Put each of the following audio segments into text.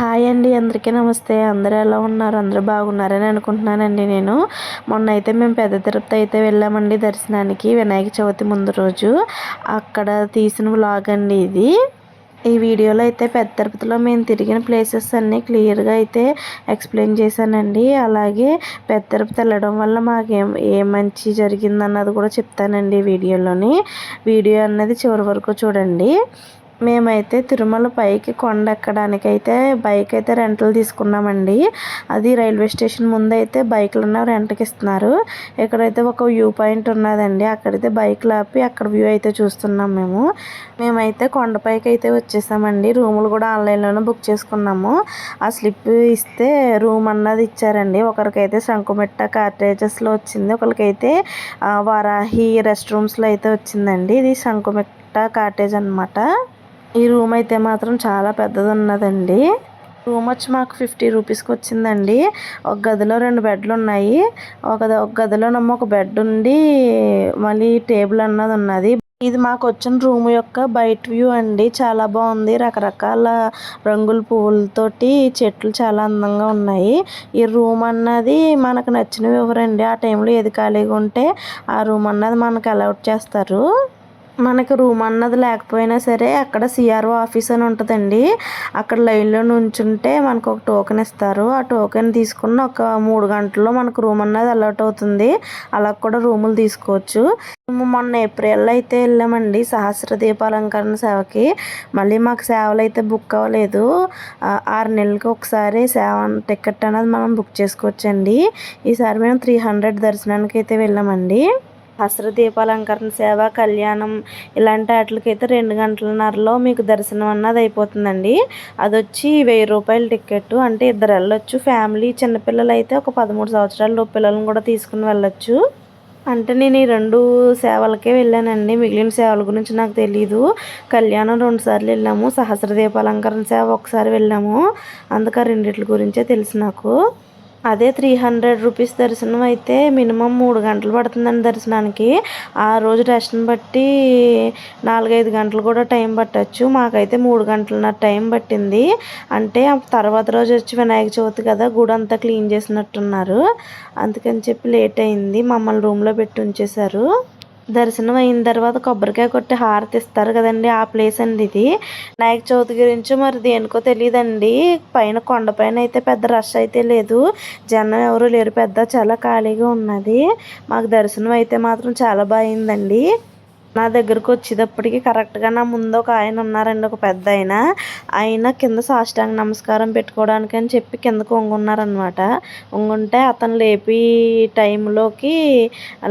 Hi అండి అందరికీ నమస్తే. అందరూ ఎలా ఉన్నారు? అందరూ బాగున్నారని అనుకుంటున్నానండి నేను. మొన్న అయితే మేము పెద్ద తిరుపతి అయితే వెళ్ళామండి దర్శనానికి వినాయక చవితి ముందు రోజు. అక్కడ తీసిన వ్లాగ్ అండి ఇది. ఈ వీడియోలో అయితే పెద్ద తిరుపతిలో మేము తిరిగిన ప్లేసెస్ అన్నీ క్లియర్గా అయితే ఎక్స్ప్లెయిన్ చేశానండి. అలాగే పెద్ద తిరుపతి వెళ్ళడం వల్ల మాకు ఏం ఏ మంచి జరిగిందన్నది కూడా చెప్తానండి వీడియోలోని. వీడియో అన్నది చివరి వరకు చూడండి. మేమైతే తిరుమల పైకి కొండ ఎక్కడానికి అయితే బైక్ అయితే రెంటలు తీసుకున్నామండి. అది రైల్వే స్టేషన్ ముందు అయితే బైక్లు రెంట్కి ఇస్తున్నారు. ఇక్కడైతే ఒక వ్యూ పాయింట్ ఉన్నదండి అక్కడైతే బైక్లు ఆపి అక్కడ వ్యూ అయితే చూస్తున్నాం మేము. మేమైతే కొండపైకి అయితే వచ్చేసామండి. రూములు కూడా ఆన్లైన్లోనే బుక్ చేసుకున్నాము. ఆ స్లిప్ ఇస్తే రూమ్ అన్నది ఇచ్చారండి. ఒకరికైతే శంకుమిట్ట కార్టేజెస్లో వచ్చింది ఒకరికైతే వారాహి రెస్ట్ రూమ్స్లో అయితే వచ్చిందండి. ఇది శంకుమిట్ట కాటేజ్ అనమాట ఈ రూమ్ అయితే మాత్రం చాలా పెద్దది ఉన్నదండి రూమ్ వచ్చి మాకు ఫిఫ్టీ రూపీస్కి వచ్చిందండి. ఒక గదిలో రెండు బెడ్లు ఉన్నాయి. ఒక ఒక గదిలోనేమో ఒక బెడ్ ఉండి మళ్ళీ టేబుల్ అన్నది ఉన్నది. ఇది మాకు వచ్చిన రూమ్ యొక్క బయట వ్యూ అండి. చాలా బాగుంది. రకరకాల రంగుల పువ్వులతోటి చెట్లు చాలా అందంగా ఉన్నాయి. ఈ రూమ్ అన్నది మనకు నచ్చినవి ఎవరండి? ఆ టైంలో ఏది ఖాళీగా ఉంటే ఆ రూమ్ అన్నది మనకు అలౌట్ చేస్తారు. మనకి రూమ్ అన్నది లేకపోయినా సరే అక్కడ సిఆర్ఓ ఆఫీస్ అని ఉంటుందండి. అక్కడ లైన్లో నుంచుంటే మనకు ఒక టోకెన్ ఇస్తారు. ఆ టోకెన్ తీసుకున్న ఒక మూడు గంటల్లో మనకు రూమ్ అన్నది అలర్ట్ అవుతుంది. అలా కూడా రూములు తీసుకోవచ్చు. మేము మొన్న ఏప్రిల్లో అయితే వెళ్ళామండి సహస్ర దీపాలంకరణ సేవకి. మళ్ళీ మాకు సేవలు అయితే బుక్ అవ్వలేదు. ఆరు నెలలకి ఒకసారి సేవ టికెట్ అనేది మనం బుక్ చేసుకోవచ్చండి. ఈసారి మేము త్రీ హండ్రెడ్ దర్శనానికి అయితే వెళ్ళామండి. హస్ర దీపాలంకరణ సేవ కళ్యాణం ఇలాంటి వాటికైతే రెండు గంటలన్నరలో మీకు దర్శనం అన్నది అయిపోతుందండి. అది వచ్చి వెయ్యి రూపాయల టికెట్ అంటే ఇద్దరు వెళ్ళొచ్చు. ఫ్యామిలీ చిన్నపిల్లలు అయితే ఒక పదమూడు సంవత్సరాల పిల్లలను కూడా తీసుకుని వెళ్ళొచ్చు. అంటే నేను ఈ రెండు సేవలకే వెళ్ళానండి. మిగిలిన సేవల గురించి నాకు తెలీదు. కళ్యాణం రెండు సార్లు వెళ్ళాము. సహస్ర దీపాలంకరణ సేవ ఒకసారి వెళ్ళాము. అందుకే రెండిట్ల గురించే తెలుసు నాకు. అదే త్రీ హండ్రెడ్ రూపీస్ దర్శనం అయితే మినిమం మూడు గంటలు పడుతుందండి దర్శనానికి. ఆ రోజు దర్శనం బట్టి నాలుగైదు గంటలు కూడా టైం పట్టచ్చు. మాకైతే మూడు గంటలన్నర టైం పట్టింది. అంటే తర్వాత రోజు వచ్చి వినాయక చవితి కదా గుడి అంతా క్లీన్ చేసినట్టున్నారు. అందుకని చెప్పి లేట్ అయింది. మమ్మల్ని రూమ్లో పెట్టి ఉంచేశారు. దర్శనం అయిన తర్వాత కొబ్బరికాయ కొట్టి హారతి ఇస్తారు కదండి ఆ ప్లేస్ అండి ఇది. వినాయక చవితి గురించి మరి దేనికో తెలియదండి. పైన కొండపైన అయితే పెద్ద రష్ అయితే లేదు. జనం ఎవరు లేరు. పెద్ద చాలా ఖాళీగా ఉన్నది. మాకు దర్శనం అయితే మాత్రం చాలా బాగుందండి. నా దగ్గరకు వచ్చేటప్పటికి కరెక్ట్గా నా ముందు ఒక ఆయన ఉన్నారండి ఒక పెద్ద ఆయన. ఆయన కింద సాష్టాంగ నమస్కారం పెట్టుకోవడానికి అని చెప్పి కిందకు వంగున్నారనమాట వంగుంటే అతను లేపి టైంలోకి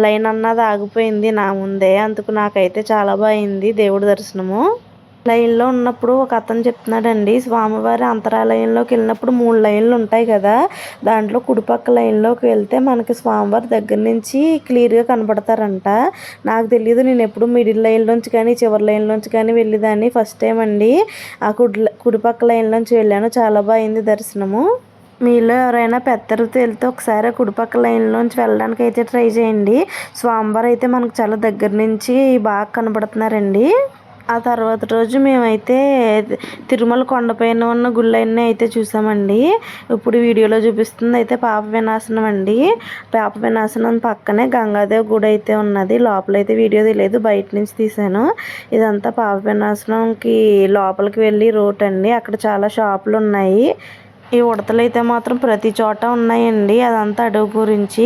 లైన్ అన్నది ఆగిపోయింది నా ముందే. అందుకు నాకైతే చాలా బాగుంది దేవుడి దర్శనము. లైన్లో ఉన్నప్పుడు ఒక అతను చెప్తున్నాడండి స్వామివారి అంతరాలయంలోకి వెళ్ళినప్పుడు మూడు లైన్లు ఉంటాయి కదా దాంట్లో కుడిపక్క లైన్లోకి వెళ్తే మనకి స్వామివారి దగ్గర నుంచి క్లియర్గా కనపడతారంట నాకు తెలియదు నేను ఎప్పుడు మిడిల్ లైన్లోంచి కానీ చివరి లైన్లోంచి కానీ వెళ్ళేదాన్ని ఫస్ట్ టైం అండి. ఆ కుడి కుడిపక్క లైన్లోంచి వెళ్ళాను చాలా బాగుంది దర్శనము. మీలో ఎవరైనా పెద్దరితో వెళ్తే ఒకసారి కుడిపక్క లైన్లోంచి వెళ్ళడానికి అయితే ట్రై చేయండి. స్వామివారు అయితే మనకు చాలా దగ్గర నుంచి బాగా కనబడుతున్నారండి. ఆ తర్వాత రోజు మేమైతే తిరుమల కొండపైన ఉన్న గుళ్ళన్నీ అయితే చూసామండి. ఇప్పుడు వీడియోలో చూపిస్తుంది అయితే పాప వినాశనం అండి. పాప వినాశనం పక్కనే గంగాదేవ్ గుడి అయితే ఉన్నది. లోపలైతే వీడియో తెలియదు బయట నుంచి తీసాను ఇదంతా పాప వినాశనంకి లోపలికి వెళ్ళి రోడ్ అండి. అక్కడ చాలా షాపులు ఉన్నాయి. ఈ ఉడతలు అయితే మాత్రం ప్రతి చోట ఉన్నాయండి. అదంతా అడవి గురించి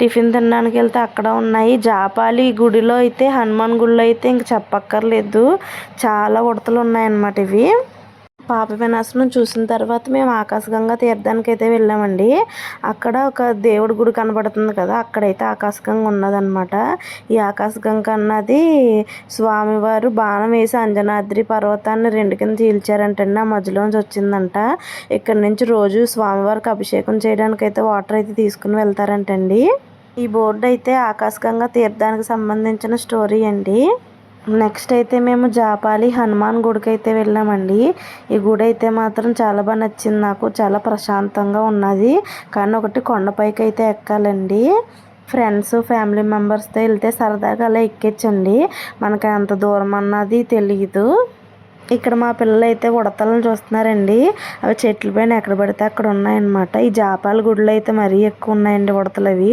టిఫిన్ తినడానికి వెళ్తే అక్కడ ఉన్నాయి. జాపాలి గుడిలో అయితే హనుమాన్ గుడిలో అయితే ఇంక చెప్పక్కర్లేదు. చాలా ఉడతలు ఉన్నాయన్నమాట ఇవి. పాప వినాశనం చూసిన తర్వాత మేము ఆకాశగంగా తీర్థానికి అయితే వెళ్ళామండి. అక్కడ ఒక దేవుడి గుడి కనబడుతుంది కదా అక్కడైతే ఆకాశగంగా ఉన్నదనమాట ఈ ఆకాశగంగ అన్నది స్వామివారు బాణం వేసి అంజనాద్రి పర్వతాన్ని రెండు కింద చీల్చారంటండి. ఆ మధ్యలోంచి వచ్చిందంట. ఇక్కడ నుంచి రోజు స్వామివారికి అభిషేకం చేయడానికి అయితే వాటర్ అయితే తీసుకుని వెళ్తారంటండి. ఈ బోర్డు అయితే ఆకాశగంగా తీర్థానికి సంబంధించిన స్టోరీ అండి. నెక్స్ట్ అయితే మేము జాపాలి హనుమాన్ గుడికి అయితే వెళ్ళామండి. ఈ గుడి అయితే మాత్రం చాలా బాగా నచ్చింది నాకు. చాలా ప్రశాంతంగా ఉన్నది. కానీ ఒకటి కొండపైకి అయితే ఎక్కాలండి. ఫ్రెండ్స్ ఫ్యామిలీ మెంబర్స్తో వెళ్తే సరదాగా అలా ఎక్కించండి మనకి ఎంత దూరం అన్నది తెలియదు ఇక్కడ మా పిల్లలు అయితే ఉడతలను చూస్తున్నారండి. అవి చెట్ల పైన ఎక్కడ పడితే అక్కడ ఉన్నాయన్నమాట. ఈ జాపాల గుడిలో అయితే మరీ ఎక్కువ ఉన్నాయండి ఉడతలు అవి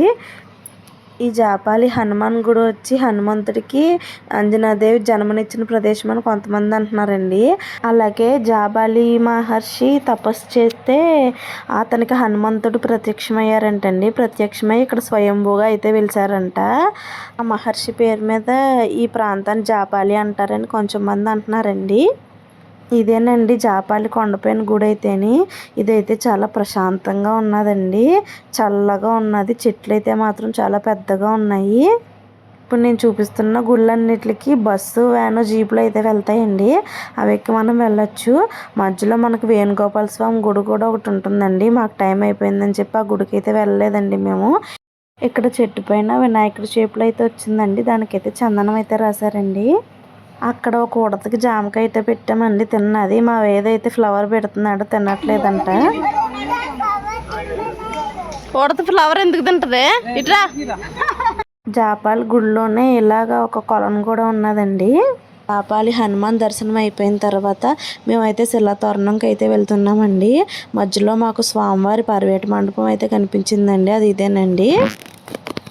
ఈ జాపాలి హనుమాన్ గుడి వచ్చి హనుమంతుడికి అంజనాదేవి జన్మనిచ్చిన ప్రదేశం అని కొంతమంది అంటున్నారండి. అలాగే జాబాలి మహర్షి తపస్సు చేస్తే అతనికి హనుమంతుడు ప్రత్యక్షమయ్యారంటండి. ప్రత్యక్షమై ఇక్కడ స్వయంభూగా అయితే పిలిచారంట ఆ మహర్షి పేరు మీద ఈ ప్రాంతాన్ని జాపాలి అంటారని కొంచెం మంది అంటున్నారండి. ఇదేనండి జాపాలి కొండపైన గుడి అయితేని ఇదైతే చాలా ప్రశాంతంగా ఉన్నదండి. చల్లగా ఉన్నది. చెట్లు అయితే మాత్రం చాలా పెద్దగా ఉన్నాయి. ఇప్పుడు నేను చూపిస్తున్న గుళ్ళన్నిటికి బస్సు వ్యాను జీపులు అయితే వెళ్తాయండి. అవి ఎక్కి మనం వెళ్ళొచ్చు. మధ్యలో మనకు వేణుగోపాల స్వామి గుడి కూడా ఒకటి ఉంటుందండి. మాకు టైం అయిపోయిందని చెప్పి ఆ గుడికి అయితే వెళ్ళలేదండి మేము. ఇక్కడ చెట్టు పైన వినాయకుడి షేపులో అయితే వచ్చిందండి. దానికైతే చందనం అయితే రాశారండి. అక్కడ ఒక ఉడతకి జామకాయ అయితే పెట్టామండి తిన్నది. మా వేదైతే ఫ్లవర్ పెడుతున్నాడు తినట్లేదంట. ఉడత ఫ్లవర్ ఎందుకు తింటది? ఇట్రా. జాపాలి గుడిలోనే ఇలాగా ఒక కొలను కూడా ఉన్నదండి. జాపాలి హనుమాన్ దర్శనం అయిపోయిన తర్వాత మేమైతే శిలాతోరణంకి అయితే వెళ్తున్నామండి. మధ్యలో మాకు స్వామివారి పర్వేట మండపం అయితే కనిపించిందండి అది ఇదేనండి.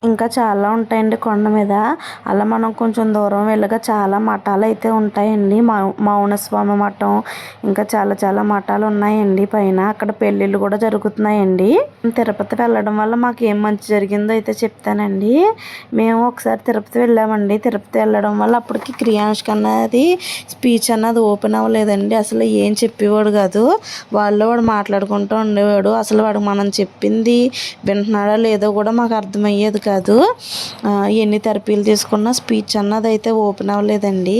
ఇంకా చాలా ఉంటాయండి కొండ మీద. అలా మనం కొంచెం దూరం వెళ్ళగా చాలా మఠాలు అయితే ఉంటాయండి. మౌనస్వామి మఠం ఇంకా చాలా చాలా మఠాలు ఉన్నాయండి పైన. అక్కడ పెళ్ళిళ్ళు కూడా జరుగుతున్నాయండి. తిరుపతి వెళ్ళడం వల్ల మాకు ఏం మంచి జరిగిందో అయితే చెప్తానండి. మేము ఒకసారి తిరుపతి వెళ్ళామండి. తిరుపతి వెళ్ళడం వల్ల అప్పటికి క్రియానుష్క అన్నది స్పీచ్ అన్నది ఓపెన్ అవ్వలేదండి. అసలు ఏం చెప్పేవాడు కాదు. వాళ్ళు వాడు మాట్లాడుకుంటూ ఉండేవాడు. అసలు వాడు మనం చెప్పింది వింటున్నాడో లేదో కూడా మాకు అర్థమయ్యేది కాదు ఎన్ని థెరపీలు తీసుకున్నా స్పీచ్ అన్నది అయితే ఓపెన్ అవ్వలేదండి.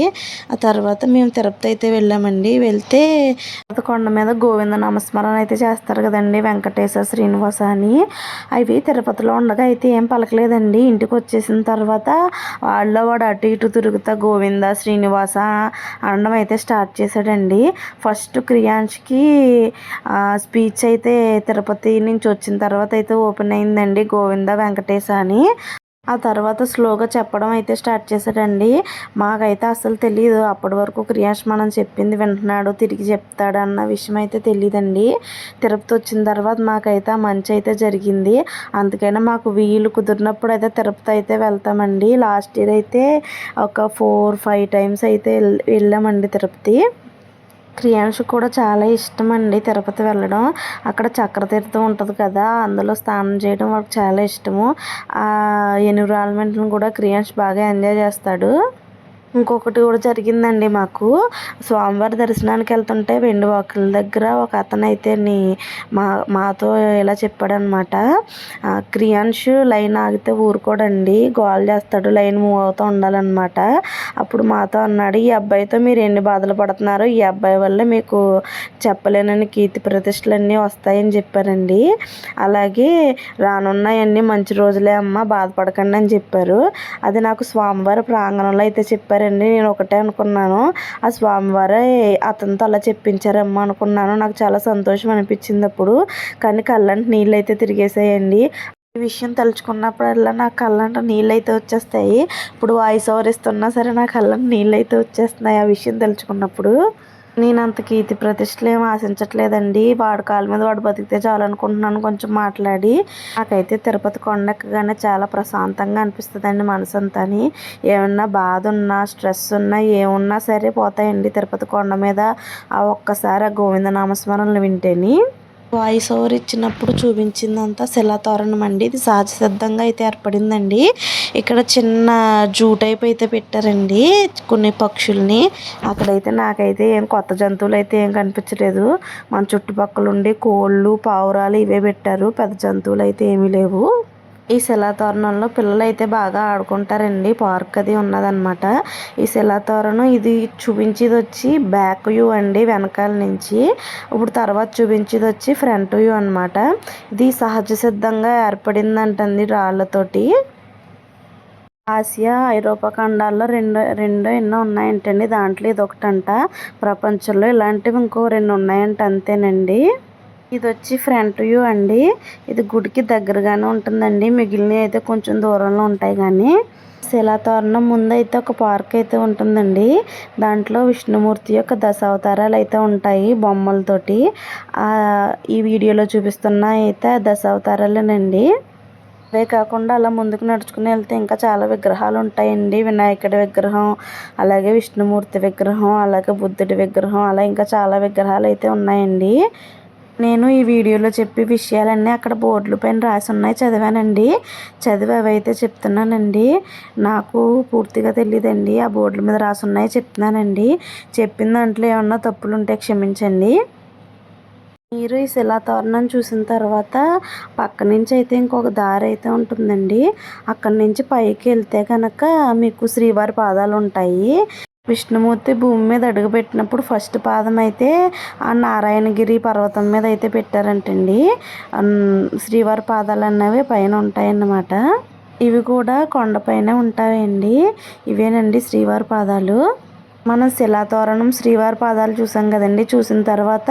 ఆ తర్వాత మేము తిరుపతి అయితే వెళ్ళామండి. వెళ్తే కొండ మీద గోవింద నామస్మరణ అయితే చేస్తారు కదండి వెంకటేశ్వర శ్రీనివాస అని. అవి తిరుపతిలో ఉండగా అయితే ఏం పలకలేదండి. ఇంటికి వచ్చేసిన తర్వాత వాళ్ళ వాడు అటు ఇటు తిరుగుతా గోవింద శ్రీనివాస అనడం అయితే స్టార్ట్ చేశాడండి. ఫస్ట్ క్రియాంష్కి స్పీచ్ అయితే తిరుపతి నుంచి వచ్చిన తర్వాత అయితే ఓపెన్ అయిందండి గోవింద వెంకటేశ అని. ఆ తర్వాత స్లోగా చెప్పడం అయితే స్టార్ట్ చేశాడండి. మాకైతే అసలు తెలియదు అప్పటి వరకు క్రియాష్ మనం చెప్పింది వింటున్నాడు తిరిగి చెప్తాడు అన్న విషయం అయితే తెలియదండి తిరుపతి వచ్చిన తర్వాత మాకైతే ఆ మంచి అయితే జరిగింది. అందుకైనా మాకు వీలు కుదిరినప్పుడు అయితే తిరుపతి అయితే వెళ్తామండి. లాస్ట్ ఇయర్ అయితే ఒక ఫోర్ ఫైవ్ టైమ్స్ అయితే వెళ్ళామండి తిరుపతి. క్రియాంశు కూడా చాలా ఇష్టం అండి తిరుపతి వెళ్ళడం. అక్కడ చక్రతీర్థం ఉంటుంది కదా అందులో స్నానం చేయడం వాళ్ళకి చాలా ఇష్టము. ఆ ఎన్విరాన్మెంట్ని కూడా క్రియాన్ష్ బాగా ఎంజాయ్ చేస్తాడు. ఇంకొకటి కూడా జరిగిందండి మాకు. స్వామివారి దర్శనానికి వెళ్తుంటే వెండి వాకుల దగ్గర ఒక అతను అయితే మా మాతో ఇలా చెప్పాడనమాట. క్రియాన్ష్ లైన్ ఆగితే ఊరుకోడండి గోల్ చేస్తాడు లైన్ మూవ్ అవుతూ ఉండాలన్నమాట అప్పుడు మాతో అన్నాడు ఈ అబ్బాయితో మీరు ఎన్ని బాధలు పడుతున్నారో ఈ అబ్బాయి వల్ల మీకు చెప్పలేనని కీర్తి ప్రతిష్టలన్నీ వస్తాయని చెప్పారండి. అలాగే రానున్నాయన్నీ మంచి రోజులే అమ్మ బాధపడకండి అని చెప్పారు. అది నాకు స్వామివారి ప్రాంగణంలో అయితే చెప్పారు. చెప్పారండి. నేను ఒకటే అనుకున్నాను. ఆ స్వామివారే అతనితో అలా చెప్పించారమ్మా అనుకున్నాను. నాకు చాలా సంతోషం అనిపించింది అప్పుడు. కానీ కళ్ళంటి నీళ్ళు అయితే తిరిగేసాయండి. ఈ విషయం తలుచుకున్నప్పుడల్లా నా కళ్ళంట నీళ్ళు అయితే వచ్చేస్తాయి. ఇప్పుడు వాయిస్ ఓవర్ ఇస్తున్నా సరే నా కళ్ళంట నీళ్ళు అయితే వచ్చేస్తున్నాయి ఆ విషయం తలుచుకున్నప్పుడు. నేను అంత కీర్తి ప్రతిష్టలు ఏం ఆశించట్లేదండి. వాడి కాళ్ళ మీద వాడు బతికితే చాలు అనుకుంటున్నాను. కొంచెం మాట్లాడి. నాకైతే తిరుపతి కొండ ఎక్కగానే చాలా ప్రశాంతంగా అనిపిస్తుందండి మనసు అంతా ఏమన్నా బాధ ఉన్నా స్ట్రెస్ ఉన్నా ఏమున్నా సరే పోతాయండి తిరుపతి కొండ మీద. ఆ ఒక్కసారి ఆ గోవింద నామస్మరణలు వింటేని. వాయిస్ ఓవర్ ఇచ్చినప్పుడు చూపించిందంతా శిలాతోరణం అండి. ఇది సహజ సిద్ధంగా అయితే ఏర్పడిందండి. ఇక్కడ చిన్న జూ టైప్ అయితే పెట్టారండి కొన్ని పక్షుల్ని. అక్కడైతే నాకైతే ఏం కొత్త జంతువులు అయితే ఏం కనిపించలేదు. మన చుట్టుపక్కల ఉండి కోళ్ళు పావురాలు ఇవే పెట్టారు. పెద్ద జంతువులు అయితే ఏమీ లేవు. ఈ శిలాతోరణంలో పిల్లలు అయితే బాగా ఆడుకుంటారండి. పార్క్ అది ఉన్నదనమాట ఈ శిలాతోరణం ఇది చూపించేది వచ్చి బ్యాక్ వ్యూ అండి వెనకాల నుంచి. ఇప్పుడు తర్వాత చూపించేది వచ్చి ఫ్రంట్ వ్యూ అనమాట ఇది సహజ సిద్ధంగా ఏర్పడిందంటండి రాళ్ళతోటి. ఆసియా ఐరోపా ఖండాల్లో రెండు రెండు ఎన్నో ఉన్నాయంటండి. దాంట్లో ఇది ఒకటంట ప్రపంచంలో ఇలాంటివి ఇంకో రెండు ఉన్నాయంట అంతేనండి. ఇది వచ్చి ఫ్రంట్ వ్యూ అండి. ఇది గుడికి దగ్గరగానే ఉంటుందండి. మిగిలినవి అయితే కొంచెం దూరంలో ఉంటాయి కానీ శిలాతోరణం ముందు అయితే ఒక పార్క్ అయితే ఉంటుందండి. దాంట్లో విష్ణుమూర్తి యొక్క దశావతారాలు అయితే ఉంటాయి బొమ్మలతోటి. ఈ వీడియోలో చూపిస్తున్న అయితే దశావతారాలేనండి. అవే కాకుండా అలా ముందుకు నడుచుకుని వెళ్తే ఇంకా చాలా విగ్రహాలు ఉంటాయండి. వినాయకుడి విగ్రహం అలాగే విష్ణుమూర్తి విగ్రహం అలాగే బుద్ధుడి విగ్రహం అలా ఇంకా చాలా విగ్రహాలు అయితే ఉన్నాయండి. నేను ఈ వీడియోలో చెప్పే విషయాలన్నీ అక్కడ బోర్డుల పైన రాసి ఉన్నాయి చదివానండి. చదివి అవి అయితే చెప్తున్నానండి. నాకు పూర్తిగా తెలియదండి ఆ బోర్డుల మీద రాసి ఉన్నాయి చెప్తున్నానండి. చెప్పిన దాంట్లో ఏమన్నా తప్పులు ఉంటే క్షమించండి. మీరు ఈ శిలాతోరణం చూసిన తర్వాత పక్క నుంచి అయితే ఇంకొక దారి అయితే ఉంటుందండి. అక్కడి నుంచి పైకి వెళ్తే కనుక మీకు శ్రీవారి పాదాలు ఉంటాయి. విష్ణుమూర్తి భూమి మీద అడుగుపెట్టినప్పుడు ఫస్ట్ పాదం అయితే ఆ నారాయణగిరి పర్వతం మీద అయితే పెట్టారంటండి. శ్రీవారి పాదాలు అన్నవి పైన ఉంటాయన్నమాట. ఇవి కూడా కొండపైనే ఉంటాయండి. ఇవేనండి శ్రీవారి పాదాలు. మనం శిలాతోరణం శ్రీవారి పాదాలు చూసాం కదండి. చూసిన తర్వాత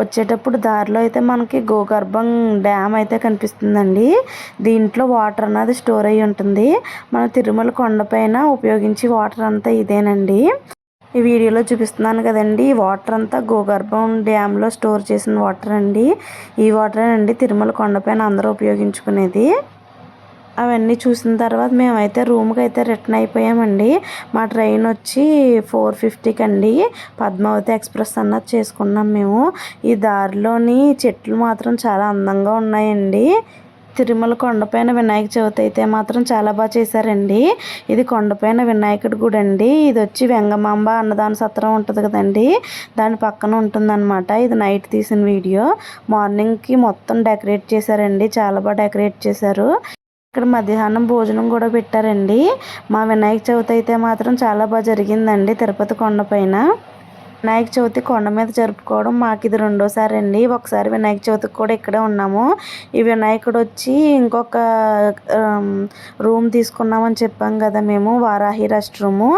వచ్చేటప్పుడు దారిలో అయితే మనకి గోగర్భం డ్యామ్ అయితే కనిపిస్తుందండి. దీంట్లో వాటర్ అన్నది స్టోర్ అయ్యి ఉంటుంది. మన తిరుమల కొండపైన ఉపయోగించి వాటర్ అంతా ఇదేనండి. ఈ వీడియోలో చూపిస్తున్నాను కదండి. ఈ వాటర్ అంతా గోగర్భం డ్యామ్లో స్టోర్ చేసిన వాటర్ అండి. ఈ వాటర్ అండి తిరుమల కొండపైన అందరూ ఉపయోగించుకునేది. అవన్నీ చూసిన తర్వాత మేమైతే రూమ్కి అయితే రిటర్న్ అయిపోయామండి. మా ట్రైన్ వచ్చి ఫోర్ ఫిఫ్టీకి అండి. పద్మావతి ఎక్స్ప్రెస్ అన్నది చేసుకున్నాం మేము. ఈ దారిలోని చెట్లు మాత్రం చాలా అందంగా ఉన్నాయండి. తిరుమల కొండపైన వినాయక చవితి అయితే మాత్రం చాలా బాగా చేశారండి. ఇది కొండపైన వినాయకుడి గుడి అండి. ఇది వచ్చి వెంగమాంబ అన్నదాన సత్రం ఉంటుంది కదండి. దాని పక్కన ఉంటుందన్నమాట. ఇది నైట్ తీసిన వీడియో. మార్నింగ్కి మొత్తం డెకరేట్ చేశారండి. చాలా బాగా డెకరేట్ చేశారు. ఇక్కడ మధ్యాహ్నం భోజనం కూడా పెట్టారండి. మా వినాయక చవితి అయితే మాత్రం చాలా బాగా జరిగిందండి తిరుపతి కొండపైన వినాయక చవితి కొండ మీద జరుపుకోవడం మాకు ఇది రెండోసారి అండి ఒకసారి వినాయక చవితికి కూడా ఇక్కడే ఉన్నాము. ఈ వినాయకుడు వచ్చి ఇంకొక రూమ్ తీసుకున్నామని చెప్పాం కదా మేము వారాహి రెస్ట్ రూము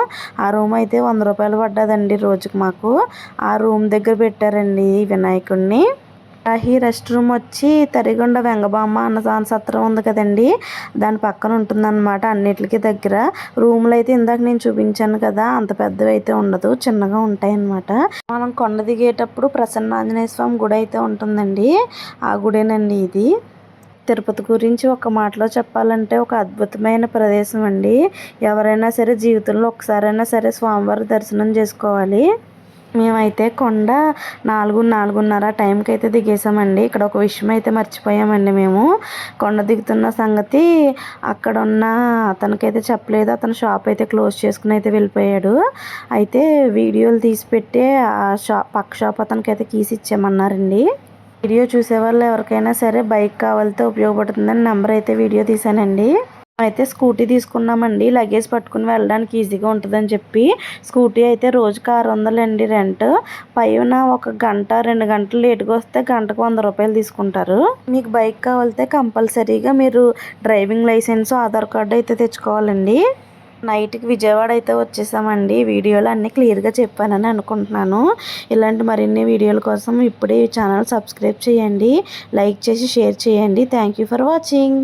ఆ రూమ్ అయితే వంద రూపాయలు పడ్డదండి రోజుకి మాకు. ఆ రూమ్ దగ్గర పెట్టారండి ఈ వినాయకుడిని. ఈ రెస్ట్ రూమ్ వచ్చి తరిగొండ వెంగబామ్మ అన్నదాన సత్రం ఉంది కదండి. దాని పక్కన ఉంటుందన్నమాట అన్నిటికీ దగ్గర. రూమ్లు అయితే ఇందాక నేను చూపించాను కదా అంత పెద్దవి అయితే ఉండదు చిన్నగా ఉంటాయి అన్నమాట మనం కొండ దిగేటప్పుడు ప్రసన్న ఆంజనేయ స్వామి గుడి అయితే ఉంటుందండి. ఆ గుడేనండి ఇది. తిరుపతి గురించి ఒక మాటలో చెప్పాలంటే ఒక అద్భుతమైన ప్రదేశం అండి ఎవరైనా సరే జీవితంలో ఒకసారైనా సరే స్వామివారి దర్శనం చేసుకోవాలి. మేమైతే కొండ నాలుగు నాలుగున్నర టైంకి అయితే దిగేసామండి. ఇక్కడ ఒక విషయం అయితే మర్చిపోయామండి మేము. కొండ దిగుతున్న సంగతి అక్కడ ఉన్న అతనికైతే చెప్పలేదు. అతను షాప్ అయితే క్లోజ్ చేసుకుని అయితే వెళ్ళిపోయాడు. అయితే వీడియోలు తీసి పెట్టే ఆ షాప్ పక్క షాప్ అతనికైతే కీసి ఇచ్చామన్నారండి వీడియో చూసే వాళ్ళు ఎవరికైనా సరే బైక్ కావాలితే ఉపయోగపడుతుందని నెంబర్ అయితే వీడియో తీశానండి. అయితే స్కూటీ తీసుకున్నామండి. లగేజ్ పట్టుకుని వెళ్ళడానికి ఈజీగా ఉంటుందని చెప్పి. స్కూటీ అయితే రోజుకి ఆరు వందలండి రెంట్. పైన ఒక గంట రెండు గంటలు లేటుగా వస్తే గంటకు వంద రూపాయలు తీసుకుంటారు. మీకు బైక్ కావాలితే కంపల్సరీగా మీరు డ్రైవింగ్ లైసెన్స్ ఆధార్ కార్డు అయితే తెచ్చుకోవాలండి. నైట్కి విజయవాడ అయితే వచ్చేసామండి. వీడియోలు అన్నీ క్లియర్గా చెప్పానని అనుకుంటున్నాను. ఇలాంటి మరిన్ని వీడియోల కోసం ఇప్పుడే ఈ ఛానల్ సబ్స్క్రైబ్ చేయండి. లైక్ చేసి షేర్ చేయండి. Thank you for watching.